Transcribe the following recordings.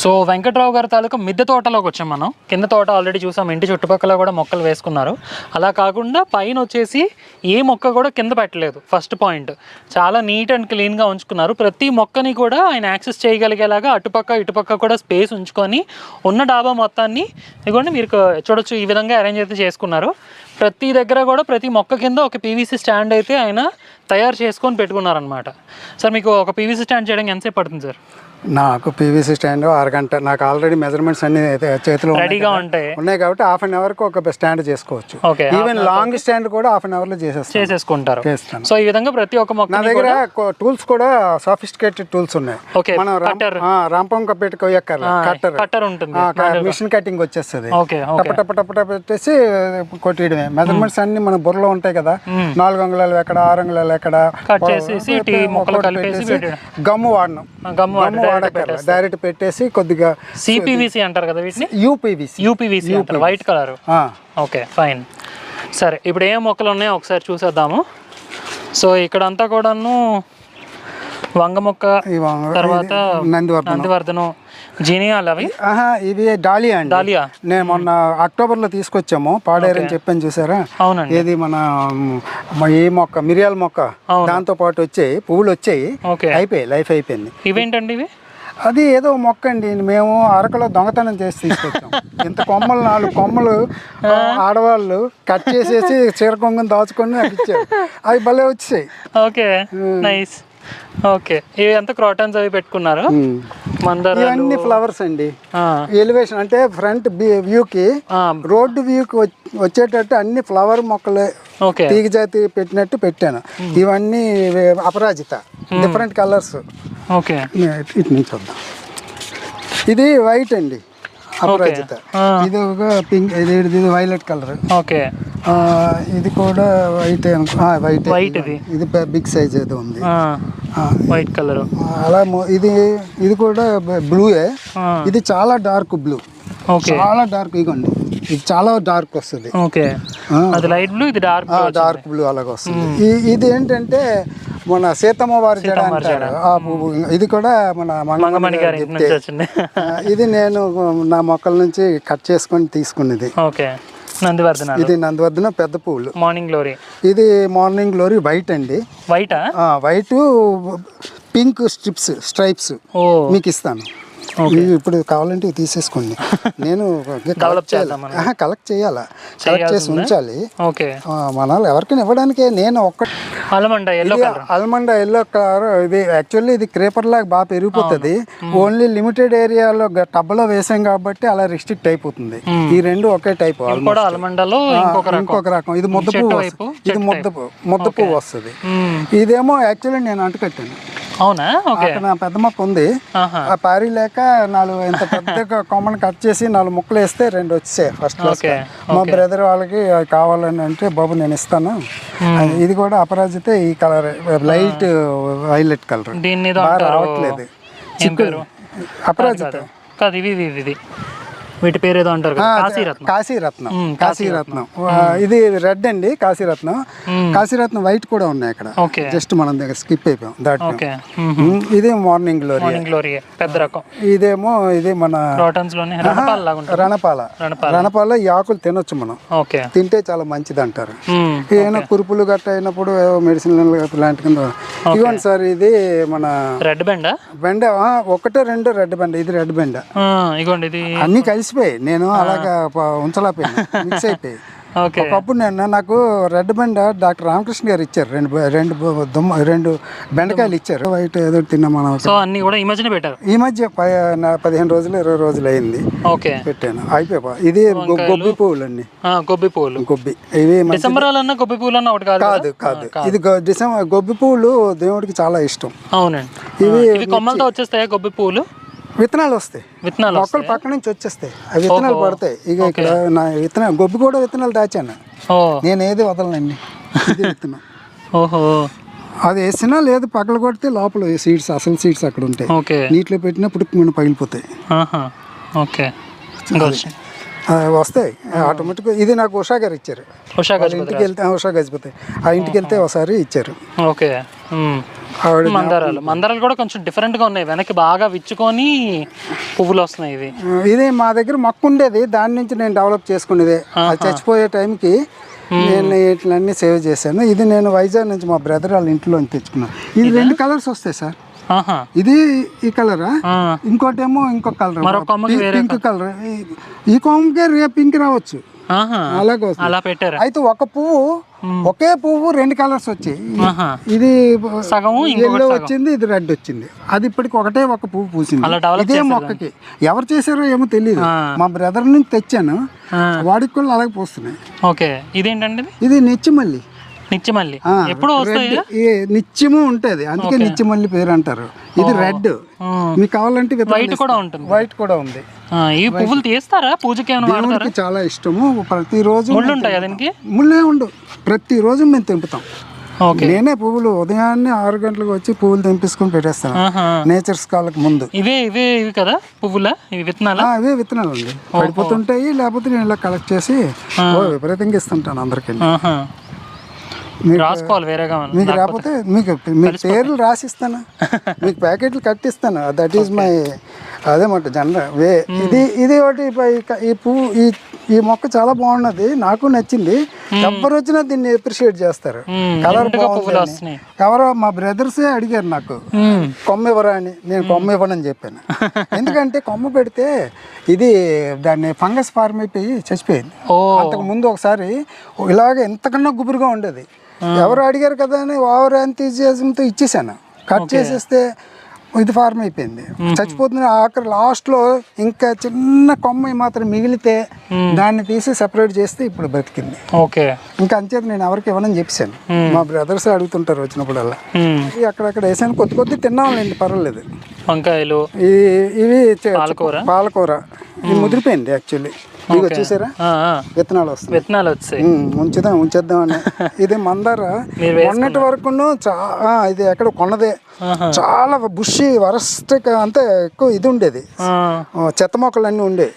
So Venkatrao గారి తాలూకా మిద్దె తోటలోకి వచ్చాం మనం. కింద తోట ఆల్రెడీ చూసాం. ఇంటి చుట్టుపక్కల కూడా మొక్కలు వేసుకున్నారు. అలా కాకుండా పైన వచ్చేసి ఏ మొక్క కూడా కింద పెట్టలేదు. ఫస్ట్ పాయింట్ చాలా నీట్ అండ్ క్లీన్గా ఉంచుకున్నారు. ప్రతి మొక్కని కూడా ఆయన యాక్సెస్ చేయగలిగేలాగా అటుపక్క ఇటుపక్క కూడా స్పేస్ ఉంచుకొని ఉన్న డాబా మొత్తాన్ని ఇదిగోండి మీరు చూడొచ్చు ఈ విధంగా అరేంజ్ అయితే చేసుకున్నారు. ప్రతి దగ్గర కూడా ప్రతి మొక్క కింద ఒక పీవీసీ స్టాండ్ అయితే ఆయన తయారు చేసుకొని పెట్టుకున్నారనమాట సార్ మీకు ఒక పీవీసీ స్టాండ్ చేయడానికి ఎంతసేపు పడుతుంది సార్? నాకు పీవీసీ స్టాండ్ అరగంట నాకు ఆల్రెడీ మెజర్మెంట్స్ అన్ని చేతిలో ఉన్నాయి రెడీగా. ఉంటాయి. ఉన్నాయి కాబట్టి హాఫ్ అన్ అవర్కి ఒక స్టాండ్ చేసుకోవచ్చు. ఈవెన్ లాంగ్ స్టాండ్ కూడా హాఫ్ అన్ అవర్లో చేసేస్తాను. చేసేసుకుంటారు. చేస్తాను. సో ఈ విధంగా ప్రతి ఒక్క నా మొక్క దగ్గర టూల్స్ కూడా సఫిస్టికేటెడ్ టూల్స్ ఉన్నాయి. మనం. రాంపం కొయ్యక్కర్ల కట్టర్ కట్టర్ ఉంటుంది. మిషన్ కటింగ్ వచ్చేస్తుంది. టప టప టప టప పెట్టేసి కొట్టేయడమే. మెజర్మెంట్స్ అన్ని మన బుర్రలో ఉంటాయి కదా. నాలుగు అంగుళాలు ఎక్కడ ఆరు అంగుళాలు ఎక్కడ. కట్ చేసేసి గమ్ము వాడను. గమ్ గమ్ము వాడక్కర్ల డైరెక్ట్ పెట్టేసి కొద్దిగా సిపివిసి అంటారు కదా వీటిని? యూపీవీసీ యూపీవీసీ అంటారు. వైట్ కలర్ ఓకే ఫైన్ సరే ఇప్పుడు ఏ మొక్కలు ఉన్నాయో ఒకసారి చూసేద్దాము. సో ఇక్కడంతా కూడాను వంగ మొక్క తర్వాత నందివర్ధనం. నందివర్ధనం. జీనియాలు అవి? ఇవి డాలియా అండి. డాలియా. నేను మొన్న అక్టోబర్లో తీసుకొచ్చాము. పాడేరని చెప్పాను చూసారా? అవునండి. ఏది మన ఈ మొక్క మిరియాల మొక్క దాంతో పాటు వచ్చాయి పువ్వులు వచ్చాయి అయిపోయాయి లైఫ్ అయిపోయింది. ఇవేంటండి ఇవి? అది ఏదో మొక్క అండి మేము అరకులో దొంగతనం చేసి తీసుకొచ్చాం. ఇంత కొమ్మలు నాలుగు కొమ్మలు ఆడవాళ్ళు కట్ చేసేసి చీర కొంగుని దాచుకొని నాకు ఇచ్చారు. అవి భలే వచ్చాయి. ఓకే. నైస్. ఓకే. ఇవి ఎంత క్రాటన్స్ అవి పెట్టుకున్నారు? ఇవన్నీ ఫ్లవర్స్ అండి. ఎలివేషన్ అంటే ఫ్రంట్ వ్యూకి రోడ్డు వ్యూకి వచ్చేటట్టు అన్ని ఫ్లవర్ మొక్కలు ఓకే. తీగ జాతి పెట్టినట్టు పెట్టాను. ఇవన్నీ అపరాజిత డిఫరెంట్ కలర్స్ ఓకే. ఇటు నుంచి వద్దాం. ఇది వైట్ అండి. అపరాజిత. ఇది ఒక పింక్ ఇది ఇది వైలెట్ కలర్ ఓకే. ఇది కూడా వైట్ వైట్ వైట్ ఇది ఇది బిగ్ సైజ్ ఏదో ఉంది. White colour. అలా ఇది ఇది కూడా బ్లూయే ఇది చాలా డార్క్ బ్లూ. చాలా డార్క్ ఇగోండి. ఇది చాలా డార్క్ వస్తుంది. ఓకే. అది లైట్ బ్లూ ఇది డార్క్ డార్క్ బ్లూ అలాగ వస్తుంది. ఇది ఏంటంటే మన సీతమ్మ వారి జడ అంటారు. ఇది కూడా మన మంగమణి గారి ఇది నేను నా మొక్కల నుంచి కట్ చేసుకొని తీసుకున్నది. ఓకే. ఇది నందివర్ధన పెద్ద పువ్వులు మార్నింగ్ గ్లోరీ ఇది మార్నింగ్ గ్లోరీ వైట్ అండి. వైటా వైట్ పింక్ స్ట్రిప్స్ స్ట్రైప్స్ మీకు ఇస్తాను. ఇవి ఇప్పుడు కావాలంటే ఇవి తీసేసుకోండి. నేను. కలెక్ట్ చేయాలా. కలెక్ట్ చేసి ఉంచాలి. ఓకే ఆ, మన వాళ్ళు ఎవరికైనా ఇవ్వడానికే నేను ఒక్క allamanda yellow almond yellow colour ఇది యాక్చువల్లీ ఇది క్రేపర్ లాగా బాగా పెరిగిపోతుంది. ఓన్లీ లిమిటెడ్ ఏరియాలో టబ్లో వేసాం కాబట్టి అలా రిస్ట్రిక్ట్ అయిపోతుంది. ఈ రెండు ఒకే టైప్ అలమండలో ఇంకొక రకం. ఇది ముద్ద పువ్వు. ఇది ముద్ద పువ్వు ముద్ద పువ్వు వస్తుంది. ఇదేమో యాక్చువల్లీ నేను అంటుకట్టాను. అవునా? నా పెద్ద మొక్క ఉంది. ఆ పారి లేక నాలుగు ఇంత పెద్ద కొమ్మని కట్ చేసి నాలుగు ముక్కలు వేస్తే రెండు వచ్చాయి ఫస్ట్ క్లాస్ మా బ్రదర్ వాళ్ళకి కావాలని అంటే బాబు నేను ఇస్తాను. ఇది కూడా అపరాజితే ఈ కలర్ లైట్ వైలెట్ కలర్ రావట్లేదు. పేరు? అపరాజిత. కాదు వీటి పేరు ఏదో అంటారు కాశీరత్నం. కాశీరత్నం. కాశీరత్నం. ఇది రెడ్ అండి కాశీరత్నం. కాశీరత్నం వైట్ కూడా ఉన్నాయి అక్కడ. ఓకే. జస్ట్ మనం దగ్గర స్కిప్ అయిపోయాం దాటి ఇది మార్నింగ్ గ్లోరీ పెద్ద రకం. ఇదేమో ఇది మన రణపాల రణపాల. ఈ ఆకులు తినొచ్చు మనం. తింటే చాలా మంచిది అంటారు. ఏమైనా కురుపులు గట్ట అయినప్పుడు మెడిసిన్ ప్లాంట్ కింద ఇవ్వండి సార్ ఇది మన రెడ్ బెండా? బెండ ఒకటే రెండు రెడ్ బెండ ఇది రెడ్ బెండ. ఇగోండి ఇది అన్నీ కలిసిపోయి నేను అలాగా ఉంచలేకపోయాను. మిక్స్ అయిపోయి ఓకే. ఒకప్పుడు నేను నాకు రెడ్ బెండ డాక్టర్ రామకృష్ణ గారు ఇచ్చారు. రెండు రెండు దుమ్మ రెండు బెండకాయలు ఇచ్చారు. వైట్ ఏదో తిన్నాం మనం. సో అన్ని కూడా ఈ మధ్యన పెట్టారు? ఈ మధ్య పదిహేను రోజులు ఇరవై రోజులు అయింది. ఓకే. పెట్టాను. అయిపోయా ఇది గొబ్బి పువ్వులు అండి గొబ్బి పువ్వులు. గొబ్బి. ఇవి డిసెంబర్ గొబ్బి పువ్వులు అన్న ఒకటి కాదు కదా? ఇది డిసెంబర్ గొబ్బి పువ్వులు దేవుడికి చాలా ఇష్టం. అవునండి. ఇవి కొమ్మలతో వచ్చేస్తాయా గొబ్బి పువ్వులు? విత్తనాలు వస్తాయి. విత్తనాలు మొక్కలు పక్క నుంచి వచ్చేస్తాయి. అవి విత్తనాలు పడతాయి. ఇక ఇక్కడ నా విత్తనాలు గొబ్బి కూడా విత్తనాలు దాచాను. నేను ఏది వదలనండి ఇది విత్తనం. ఓహో. అది వేసినా లేదు పగల కొడితే లోపల సీడ్స్ అసలు సీడ్స్ అక్కడ ఉంటాయి. నీటిలో పెట్టినప్పుడు మనం పగిలిపోతాయి. ఓకే. వస్తాయి. ఆటోమేటిక్గా ఇది నాకు ఉషా గారు ఇచ్చారు. ఉషా గజపతి ఇంటికి వెళ్తే ఉషా గజపతి. ఆ ఇంటికి వెళ్తే ఒకసారి ఇచ్చారు. ఓకే. మందారాలు. మందారాలు కూడా కొంచెం different గా ఉన్నాయి. వెనక్కి బాగా విచ్చుకొని పువ్వులు వస్తున్నాయి ఇవి. ఇది మా దగ్గర మొక్క ఉండేది. దాని నుంచి నేను డెవలప్ చేసుకునేది. చచ్చిపోయే టైంకి నేను ఇట్లన్నీ సేవ్ చేశాను. ఇది నేను వైజాగ్ నుంచి మా బ్రదర్ వాళ్ళ ఇంట్లో తెచ్చుకున్నాను. ఇది రెండు కలర్స్ వస్తాయి సార్. ఇది ఈ కలరా ఇంకోటేమో ఇంకో కలర్ పింక్ కలర్ ఈ కొమ్మకే రేపు పింక్ రావచ్చు. అలాగే వస్తుంది అలా పెట్టారు? అయితే ఒక పువ్వు ఒకే పువ్వు రెండు కలర్స్ వచ్చాయి. ఇది ఎల్లో వచ్చింది ఇది రెడ్ వచ్చింది. అది ఇప్పటికి ఒకటే ఒక పువ్వు పూసింది. ఇదే మొక్కకి. ఎవరు చేశారో ఏమో తెలియదు. మా బ్రదర్ నుంచి తెచ్చాను. వాడికి కూడా అలాగే పోస్తున్నాయి. ఓకే. ఇదేంటండి ఇది? ఇది నిత్యమల్లి ఎప్పుడు వస్తాయి రెడ్ ఈ నిత్యము ఉంటది. అందుకే నిత్యమల్లి పేరు అంటారు. ఇది రెడ్ మీకు కావాలంటే వైట్ కూడా ఉంటుంది. వైట్ కూడా ఉంది. ఈ పువ్వులు తీస్తారా? పూజకి ఏమైనా వాడతారా? దేవుడికి చాలా ఇష్టము. ప్రతిరోజు ముళ్ళు ఉంటాయా దీనికి? ముళ్ళే ఉండు ప్రతిరోజు మేము తెంపుతాం. ఓకే. నేనే పువ్వులు ఉదయాన్నే ఆరు గంటలకు వచ్చి పువ్వులు తెంపించుకొని పెట్టేస్తాను. నేచర్స్ కాళ్ళకి ముందు. ఇవే ఇవే ఇవి కదా పువ్వులా? ఇవి విత్తనాలా? అవే విత్తనాలు అండి పడిపోతుంటాయి లేకపోతే నేను ఇలా కలెక్ట్ చేసి ఓ విపరీతంగా ఇస్తుంటాను అందరికి. మీకు రాసుకోవాలి వేరేగా. మీకు రాకపోతే మీకు మీ పేర్లు రాసిస్తాను. మీకు ప్యాకెట్లు కట్టిస్తాను. దట్ ఈస్ మై అదేమాట జనరల్ వే. ఇది ఇది ఒకటి ఈ పువ్వు ఈ ఈ మొక్క చాలా బాగున్నది నాకు నచ్చింది. ఎవరు వచ్చినా దీన్ని అప్రిషియేట్ చేస్తారు. కలర్ బాగుంది ఎవరో మా బ్రదర్సే అడిగారు నాకు మ్మ్. కొమ్మ ఇవ్వరా అని? నేను కొమ్మ ఇవ్వనని చెప్పాను. ఎందుకంటే కొమ్మ పెడితే ఇది దాన్ని ఫంగస్ ఫార్మ్ అయిపోయి చచ్చిపోయింది. అంతకు ముందు ఒకసారి ఇలాగ ఎంతకన్నా గుబురుగా ఉండేది. ఎవరు అడిగారు కదా అని ఓవర్ ఎంతీజియాజంతో ఇచ్చేసాను కట్ చేసేస్తే ఇది ఫార్మ్ అయిపోయింది. చచ్చిపోతుంది ఆఖరి లాస్ట్లో ఇంకా చిన్న కొమ్మ మాత్రం మిగిలితే దాన్ని తీసి సెపరేట్ చేస్తే ఇప్పుడు బతికింది ఓకే. ఇంకా అంచేత నేను ఎవరికి ఇవ్వనని చెప్పాను మా బ్రదర్స్ అడుగుతుంటారు వచ్చినప్పుడల్లా. అక్కడక్కడ వేసాను కొద్ది కొద్ది తిన్నాంలేండి పర్వాలేదు. వంకాయలు ఇవి పాలకూర? పాలకూర. ఇది ముదిరిపోయింది యాక్చువల్లీ ఆ, ఆ. విత్తనాలు వస్తాయి విత్తనాలు వచ్చాయి. ఉంచుదాం ఉంచేద్దాం అని. ఇది మందార. మొన్నటి చా ఆ, ఇది ఎక్కడ కొన్నదే. చాలా బుషి వరస్ట్ అంతే ఎక్కువ ఇది ఉండేది. చెత్త మొక్కలు అన్నీ ఉండేవి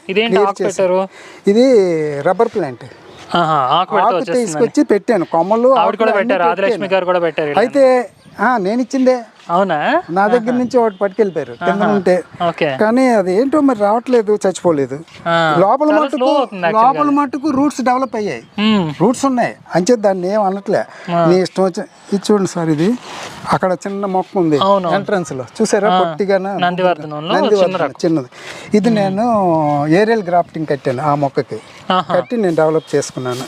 పెట్టారు? ఇది రబ్బర్ ప్లాంట్. తీసుకొచ్చి పెట్టాను. కొమ్మలు. అయితే నేను ఇచ్చిందే. అవునా? నా దగ్గర నుంచి ఒకటి పట్టుకెళ్ళిపోయారు. కింద ఉంటే కానీ అది ఏంటో మరి రావట్లేదు చచ్చిపోలేదు. లోపల మట్టుకు లోపల మట్టుకు రూట్స్ డెవలప్ అయ్యాయి. రూట్స్ ఉన్నాయి. అంచే దాన్ని ఏం అనట్లే. నీ ఇష్టం వచ్చి ఇది చూడండి సార్ ఇది. అక్కడ చిన్న మొక్క ఉంది. అవును. ఎంట్రన్స్లో. చూసారా? పొట్టిగాన? నందివర్ధనం చిన్నది. ఇది నేను ఏరియల్ గ్రాఫ్టింగ్ కట్టాను ఆ మొక్కకి. కట్టి నేను డెవలప్ చేసుకున్నాను.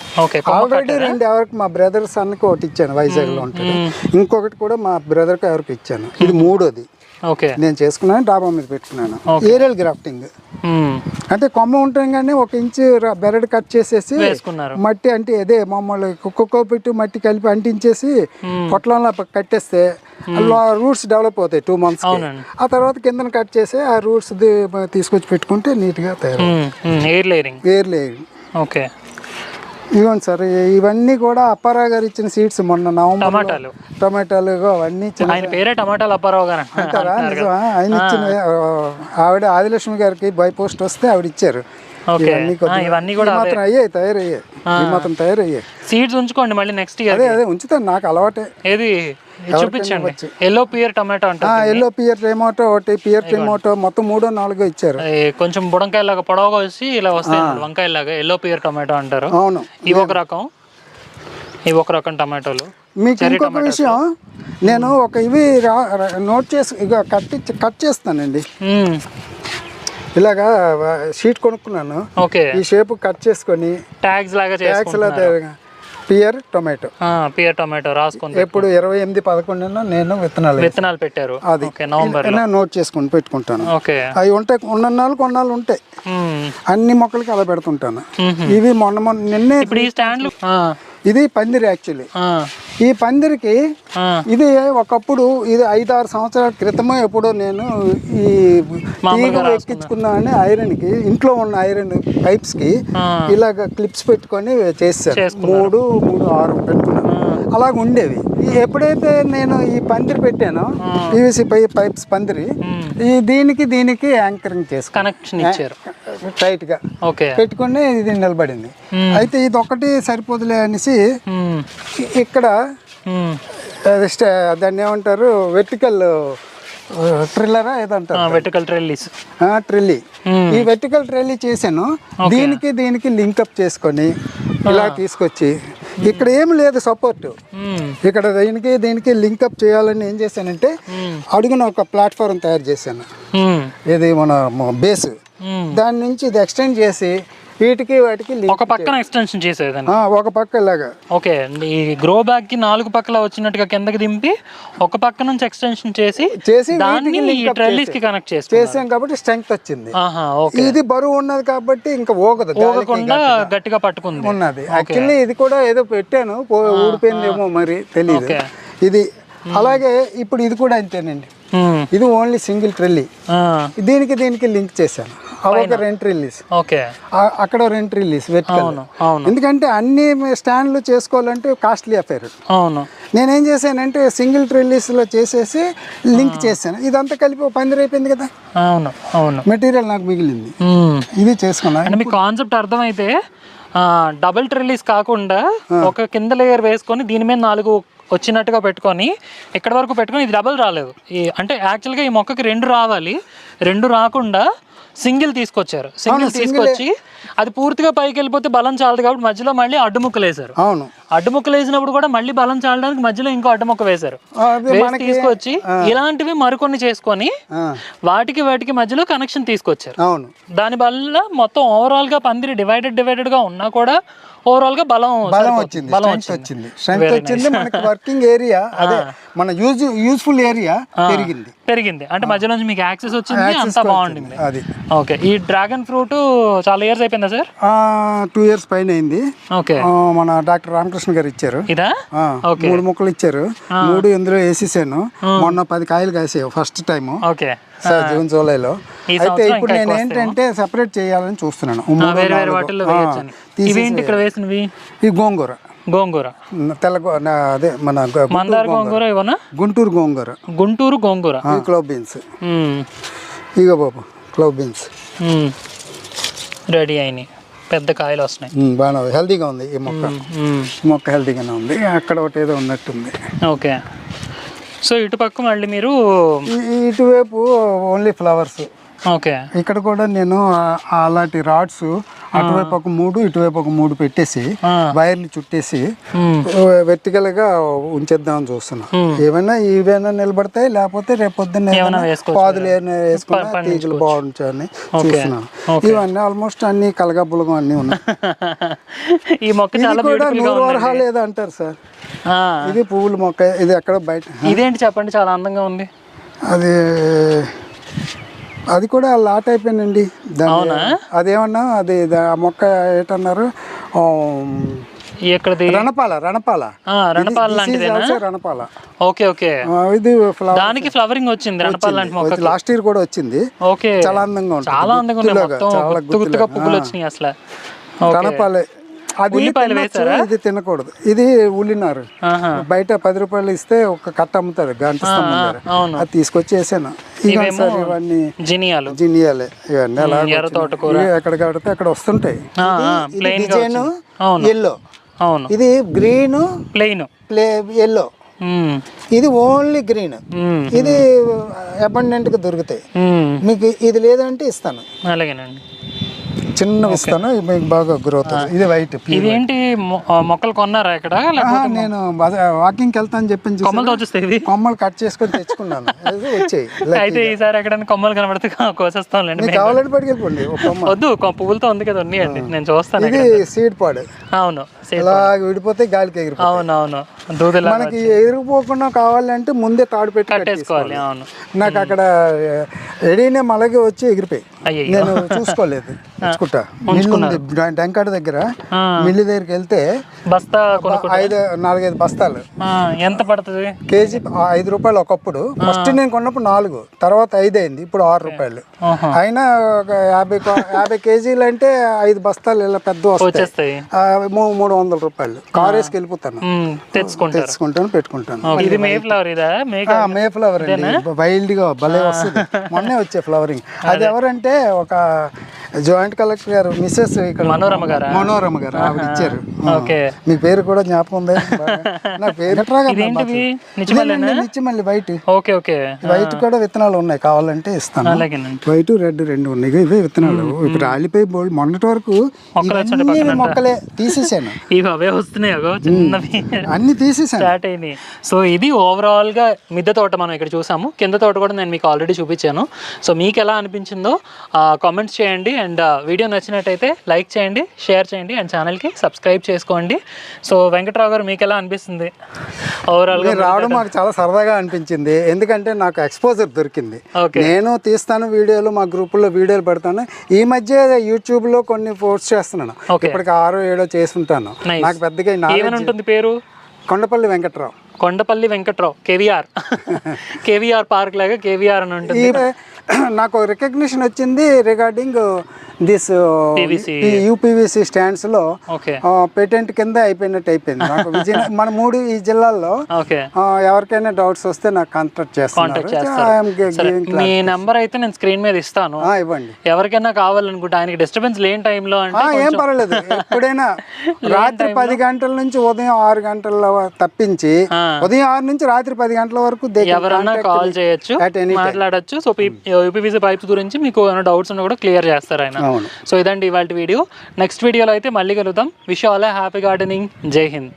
ఆల్రెడీ రెండు ఎవరికి మా బ్రదర్ సన్కి ఒకటి ఇచ్చాను వైజాగ్లో ఉంటాడు ఇంకొకటి కూడా మా బ్రదర్కి ఎవరికి ఇచ్చాను. ఇది మూడోది. ఓకే. నేను చేసుకున్నాను డాబా మీద పెట్టుకున్నాను. Aerial grafting. అంటే కొమ్మ ఉంటుంది కానీ ఒక ఇంచు బెరడు కట్ చేసేసి మట్టి అంటే అదే మామూలు కుక్కో పెట్టి మట్టి కలిపి అంటించేసి పొట్లంలో కట్టేస్తే రూట్స్ డెవలప్ అవుతాయి టూ మంత్స్. ఆ తర్వాత కిందన కట్ చేసి ఆ రూట్స్ తీసుకొచ్చి పెట్టుకుంటే నీట్గా తయారు. ఎయిర్ లేయరింగ్ వేర్లేదు ఓకే. ఇవ్వండి సార్ ఇవన్నీ కూడా అప్పారా గారు ఇచ్చిన సీడ్స్ మొన్న నవంబర్ టమాటాలు. టమాటాలు అవన్నీ ఆయన పేరే టమాటాలు అప్పారావు గారు. అంటారా? నిజమా? ఆయన ఇచ్చిన ఆవిడ ఆదిలక్ష్మి గారికి బై పోస్ట్ వస్తే ఆవిడ ఇచ్చారు. ఇవన్నీ కూడా మాత్రం అయ్యాయి తయారయ్యాయి. మాత్రం తయారయ్యాయి. సీడ్స్ ఉంచుకోండి మళ్ళీ నెక్స్ట్ ఇయర్ అదే అదే ఉంచుతాను. నాకు అలవాటే. ఏది? చూపించండి. ఎల్లో పియర్ టమాటో అంటారు ఎల్లో పియర్ టెమోటో ఒకటి పియర్ టెమోటో మొత్తం మూడో నాలుగో ఇచ్చారు. కొంచెం బుడంకాయలాగా పొడవుగా వచ్చి ఇలా వస్తాయి వంకాయలాగా. ఎల్లో పియర్ టమాటో అంటారు. అవును. ఇవి ఒక రకం. ఇవి ఒక రకం టమాటోలు. మీకు ఇంకొక విషయం. నేను ఒక ఇవి నోట్ చేసి ఇక కట్ కట్ చేస్తానండి. ఇలాగా షీట్ కొనుక్కున్నాను. ఓకే. ఈ షేప్ కట్ చేసుకొని ట్యాగ్స్ లాగా ట్యాక్స్ చేసుకుంటున్నారు? పియర్ టొమాటో పియర్ టమాటో రాసుకుంది. ఎప్పుడు ఇరవై ఎనిమిది పదకొండున నేను విత్తనాలు విత్తనాలు పెట్టారు. అది. నవంబర్ నోట్ చేసుకొని పెట్టుకుంటాను. ఓకే. అవి ఉంటాయి కొన్నాళ్ళు కొన్నాళ్ళు ఉంటాయి. అన్ని మొక్కలకి అలా పెడుతుంటాను. ఇవి మొన్న మొన్న నిన్నే ఇప్పుడు ఈ స్టాండ్లు ఇది పందిరి యాక్చువల్లీ ఈ పందిరికి. ఇది ఒకప్పుడు ఇది ఐదు ఆరు సంవత్సరాల క్రితమే ఎప్పుడో నేను ఈ తీగలు ఎక్కించుకుందామని ఐరన్కి ఇంట్లో ఉన్న ఐరన్ పైప్స్కి. ఇలాగ క్లిప్స్ పెట్టుకొని చేసుకున్నారు. మూడు మూడు ఆరు పెట్టుకున్నాను అలాగ ఉండేవి ఎప్పుడైతే నేను ఈ పందిరి పెట్టానో పీవీసీ పై పైప్స్ పందిరి ఈ దీనికి దీనికి యాంకరింగ్ చేసుకున్నాను కనెక్షన్ ఇచ్చారు. టైట్గా. ఓకే. పెట్టుకుని ఇది నిలబడింది. అయితే ఇది ఒకటి సరిపోదులే అనేసి ఇక్కడ దాన్ని ఏమంటారు వెర్టికల్ ట్రిల్లరా ఏదంటారు? ట్రెల్లీస్ ట్రిల్లీ ఈ వెర్టికల్ ట్రిల్లీ చేశాను. దీనికి దీనికి లింకప్ చేసుకొని ఇలా తీసుకొచ్చి ఇక్కడ ఏం లేదు సపోర్ట్ ఇక్కడ దీనికి దీనికి లింకప్ చేయాలని ఏం చేశానంటే అడుగున ఒక ప్లాట్ఫామ్ తయారు చేశాను. ఇది మన బేస్ దాని నుంచి ఇది ఎక్స్టెండ్ చేసి వీటికి వాటికి ఒక పక్కన ఎక్స్టెన్షన్ చేసేదాన్ని ఒక పక్క ఇలాగా. ఓకే ఈ గ్రో బ్యాగ్కి నాలుగు పక్కల వచ్చినట్టుగా కిందకి దింపి ఒక పక్క నుంచి ఎక్స్టెన్షన్ చేసి చేసి దాన్ని ట్రెల్లీస్కి కనెక్ట్ చేసి చేసాం కాబట్టి స్ట్రెంగ్త్ వచ్చింది. ఇది బరువు ఉన్నది కాబట్టి ఇంకా ఓగదు ఊగకుండా గట్టిగా. పట్టుకుంది. ఉన్నది. యాక్చువల్లీ ఇది కూడా ఏదో పెట్టాను ఊడిపోయిందేమో మరి తెలియదు. ఇది అలాగే ఇప్పుడు ఇది కూడా అంతేనండి. ఇది ఓన్లీ సింగిల్ ట్రెల్లీ దీనికి దీనికి లింక్ చేశాను. ఒక రెండు ట్రిల్లీస్ ఓకే. అక్కడ ట్రిల్లీస్ వెర్టికల్ అవును అవును. ఎందుకంటే అన్ని స్టాండ్లు చేసుకోవాలంటే కాస్ట్లీ అఫేర్ అవును. నేనేం చేశానంటే సింగిల్ ట్రిల్లీస్లో చేసేసి లింక్ చేశాను. ఇదంతా కలిపి పందిరి అయిపోయింది కదా? అవును అవును. మెటీరియల్ నాకు మిగిలింది. ఇది చేసుకున్నా. అంటే మీ కాన్సెప్ట్ అర్థమైతే డబుల్ ట్రిల్లీస్ కాకుండా ఒక కింద లేయర్ వేసుకొని దీని మీద నాలుగు వచ్చినట్టుగా పెట్టుకొని ఇక్కడ వరకు పెట్టుకొని ఇది డబుల్ రాలేదు. ఈ అంటే యాక్చువల్గా ఈ మొక్కకి రెండు రావాలి. రెండు రాకుండా సింగిల్ తీసుకొచ్చారు. సింగిల్ తీసుకొచ్చి అది పూర్తిగా పైకి వెళ్ళిపోతే బలం చాలదు కాబట్టి మధ్యలో మళ్ళీ అడ్డుముక్కలు వేశారు అవును. అడ్డుముక్కలు వేసినప్పుడు కూడా మళ్ళీ బలం చాలడానికి మధ్యలో ఇంకో అడ్డుముక్క వేశారు. తీసుకొచ్చి ఇలాంటివి మరికొన్ని చేసుకొని వాటికి వాటికి మధ్యలో కనెక్షన్ తీసుకొచ్చారు. అవును. దాని వల్ల మొత్తం ఓవరాల్గా పందిరి డివైడెడ్ డివైడెడ్గా ఉన్నా కూడా ఓవరాల్గా బలం బలం. వచ్చింది. బలం వచ్చింది. స్ట్రెంత్ వచ్చింది. మనకి వర్కింగ్ ఏరియా అదే మన యూజ్ యూస్ఫుల్ ఏరియా పెరిగింది. పెరిగింది. అంటే మధ్య నుంచి మీకు యాక్సెస్ వచ్చింది అంతా బాగుండింది. అది. ఓకే ఈ డ్రాగన్ ఫ్రూట్ చాలా ఇయర్స్ అయిపోయిందా సార్ టూ ఇయర్స్ పైన అయింది. ఓకే మన డాక్టర్ రామకృష్ణ గారు ఇచ్చారు. ఇదా. మూడు మొక్కలు ఇచ్చారు. మూడు ఇందులో వేసేసాను. మొన్న పది కాయలు కాసాయి ఫస్ట్ టైం ఓకే. జూన్ జూలైలో. అయితే ఇప్పుడు నేను ఏంటంటే సెపరేట్ చేయాలని చూస్తున్నాను. ఈ గోంగూర. గోంగూర. తెల్ల అదే మన మందార గోంగూర. ఇవనా గుంటూరు గోంగూర. గుంటూరు గోంగూర. ఈ క్లవ్ బీన్స్. ఇగో బాబు క్లవ్ బీన్స్. రెడీ అయినాయి. పెద్ద కాయలు వస్తున్నాయి. బాగా హెల్తీగా ఉంది. ఈ మొక్క. మొక్క హెల్తీగానే ఉంది. అక్కడ ఒకటి ఏదో ఉన్నట్టుంది. ఓకే. సో ఇటు పక్క మళ్ళీ మీరు ఇటువైపు ఓన్లీ ఫ్లవర్స్. ఓకే. ఇక్కడ కూడా నేను అలాంటి రాడ్స్ అటువైపు ఒక మూడు ఇటువైపు ఒక మూడు పెట్టేసి. వైర్లు చుట్టేసి. వెర్టికల్గా ఉంచేద్దామని చూస్తున్నా. ఏమైనా ఇవైనా నిలబడతాయి లేకపోతే రేపు పొద్దున్న ఏమైనా ఏమైనా వేసుకోవచ్చు. పాదులు ఏమైనా వేసుకున్నా తీగలు బాగుంటాయని చూస్తున్నాను ఇవన్నీ ఆల్మోస్ట్ అన్ని కలగబ్బులుగా అన్ని ఉన్నాయి. ఈ మొక్క కూడా నూరు వరహా ఉందండి లేదా అంటారు సార్. ఇది పువ్వుల మొక్క ఇది ఎక్కడ బయట ఇదేంటి చెప్పండి చాలా అందంగా ఉంది. అది అది కూడా లాట్ అయిపోయిందండి. దాన్ని అదేమన్నా అది ఆ మొక్క ఏంటన్నారు? ఎక్కడిది? రణపాల రణపాల. రణపాల also రణపాల. Okay okay. ఇది దానికి ఫ్లవరింగ్ వచ్చింది రణపాల లాంటి మొక్క లాస్ట్ ఇయర్ కూడా వచ్చింది. ఓకే. చాలా అందంగా ఉంటుంది. చాలా అందంగా గుత్తులాగా, మొత్తం గుత్తుగా పువ్వులు వచ్చినాయి అసలు. రణపాలే. అది ఉల్లిపాయలు వేశారా? ఇది తినకూడదు. ఇది ఉల్లినారు. బయట పది రూపాయలు ఇస్తే ఒక కట్ట అమ్ముతారు గంట అది తీసుకొచ్చి వేసాను ఇవన్నీ జినియాలు. జినియాలే ఇవన్నీ అలా ఎక్కడ కడితే అక్కడ వస్తుంటాయి. డిజైన్ ఎల్లో అవును. ఇది గ్రీన్ ప్లెయిన్ ప్లే ఎల్లో ఇది ఓన్లీ గ్రీన్. ఇది అబండెంట్గా దొరుకుతాయి. మీకు ఇది లేదంటే ఇస్తాను. అలాగేనండి. చిన్నవి ఇస్తాను ఇది మీకు బాగా గ్రోత్ ఇది వైట్ ఇదేంటి మొక్కలు కొన్నారా ఇక్కడ? నేను వాకింగ్కి వెళ్తాను వచ్చేస్తాయి ఇవి? కొమ్మలు కట్ చేసుకొని తెచ్చుకున్నాను. వచ్చాయి. అయితే ఈసారి ఎక్కడైనా కొమ్మలు కనబడితే కోసేస్తాంలేండి మీకు కావాలంటే పట్టుకెళ్ళిపోండి వద్దు పువ్వులతో ఉంది కదా ఉన్నాయండి నేను చూస్తాను ఇది సీడ్ పాడు అవును. ఇలా విడిపోతే గాలికి ఎగిరిపోతుంది అవును అవును దూదిలా మనకి ఎగిరిపోకుండా కావాలంటే ముందే తాడు పెట్టి కట్టేసుకోవాలి అవును. నాకు అక్కడ రెడీనే మలగి వచ్చి ఎగిరిపోయి. నేను చూసుకోలేదు తెచ్చుకుంటా డెంకాడ దగ్గర. మిల్లు దగ్గరికి వెళ్తే బస్తా ఐదు నాలుగైదు బస్తాలు. ఎంత పడుతుంది? కేజీ ఐదు రూపాయలు ఒకప్పుడు. ఫస్ట్ నేను కొన్నప్పుడు నాలుగు తర్వాత ఐదు అయింది ఇప్పుడు ఆరు రూపాయలు. అయినా ఒక యాభై యాభై కేజీలు అంటే ఐదు బస్తాలు ఇలా పెద్ద వస్తాయి. వచ్చేస్తాయి. ఆ, మూ- మూడు వందల రూపాయలు. కార్ వేసుకు వెళ్ళిపోతాను ఉమ్, తెచ్చుకుంటారు. తెచ్చుకుంటాను పెట్టుకుంటాను. ఇది మే ఫ్లవర్ ఇదా? మే మే ఫ్లవర్ అండి. వైల్డ్గా భలే వస్తుంది. మొన్నే వచ్చే ఫ్లవరింగ్. అది ఎవరంటే ఒక జాయింట్ కలెక్టర్ గారు మిస్సెస్ ఇక్కడ మనోరమ గారా? మనోరమ గారు ఆవిడ ఇచ్చారు. ఓకే. మీ పేరు కూడా జ్ఞాపకం ఉంది. నా పేరు నిత్యమల్లి వైట్. Okay okay. వైట్ కూడా విత్తనాలు ఉన్నాయి. కావాలంటే ఇస్తాను. వైట్ రెడ్ రెండు ఉన్నాయి. ఇవే విత్తనాలు. ఇప్పుడు రాలిపోయి బోల్డ్ మొన్నటి వరకు. మొక్కలే తీసేసాను. ఇవి అవే వస్తున్నాయి అగో చిన్నవి అన్ని తీసేసాను. స్టార్ట్ అయినాయి. సో ఇది ఓవరాల్గా మిద్దె తోట మనం ఇక్కడ చూసాము. కింద తోట కూడా నేను మీకు ఆల్రెడీ చూపించాను. సో మీకు ఎలా అనిపించిందో కామెంట్స్ చేయండి అండ్ వీడియో నచ్చినట్టయితే లైక్ చేయండి షేర్ చేయండి అండ్ ఛానల్కి సబ్స్క్రైబ్ చేసుకోండి. సో వెంకట్రావు గారు మీకు ఎలా అనిపిస్తుంది? ఓవరాల్గా మీరు రావడం మాకు చాలా సరదాగా అనిపించింది. ఎందుకంటే నాకు ఎక్స్పోజర్ దొరికింది. నేను తీస్తాను వీడియోలు మా గ్రూపుల్లో వీడియోలు పెడతాను. ఈ మధ్య యూట్యూబ్లో కొన్ని పోస్ట్ చేస్తున్నాను. ఇప్పటికి ఆరో ఏడో చేసుంటాను. నాకు పెద్దగా ఉంటుంది పేరు? Kondapalli Venkatrao. Kondapalli Venkatrao KVR. KVR park లాగా కేవీఆర్ అని ఉంటుంది. నాకు రికగ్నిషన్ వచ్చింది రిగార్డింగ్ దిస్. యూపీవీసీ స్టాండ్స్లో పేటెంట్ కింద అయిపోయినట్టు అయిపోయింది. నాకు మన మూడు ఈ జిల్లాల్లో ఆ, ఎవరికైనా డౌట్స్ వస్తే నాకు కాంటాక్ట్ సరే మీ నెంబర్ అయితే నేను స్క్రీన్ మీద ఇస్తాను. ఇవ్వండి. ఎవరికైనా కావాలనుకుంటే ఆయనకి డిస్టర్బెన్స్ లేని టైంలో ఏం పర్వాలేదు. ఎప్పుడైనా రాత్రి పది గంటల నుంచి ఉదయం ఆరు గంటల తప్పించి. ఉదయం ఆరు నుంచి రాత్రి పది గంటల వరకు contact కాల్ చేయొచ్చు. మాట్లాడొచ్చు. సో యూపీవీసీ పైప్స్ గురించి మీకు ఏమైనా డౌట్స్ ఉన్నా కూడా క్లియర్ చేస్తారు ఆయన. సో ఇదండి ఇవాళ వీడియో. నెక్స్ట్ వీడియోలో అయితే మళ్ళీ కలుద్దాం. విష్ ఆల్ హ్యాపీ గార్డెనింగ్ జై హింద్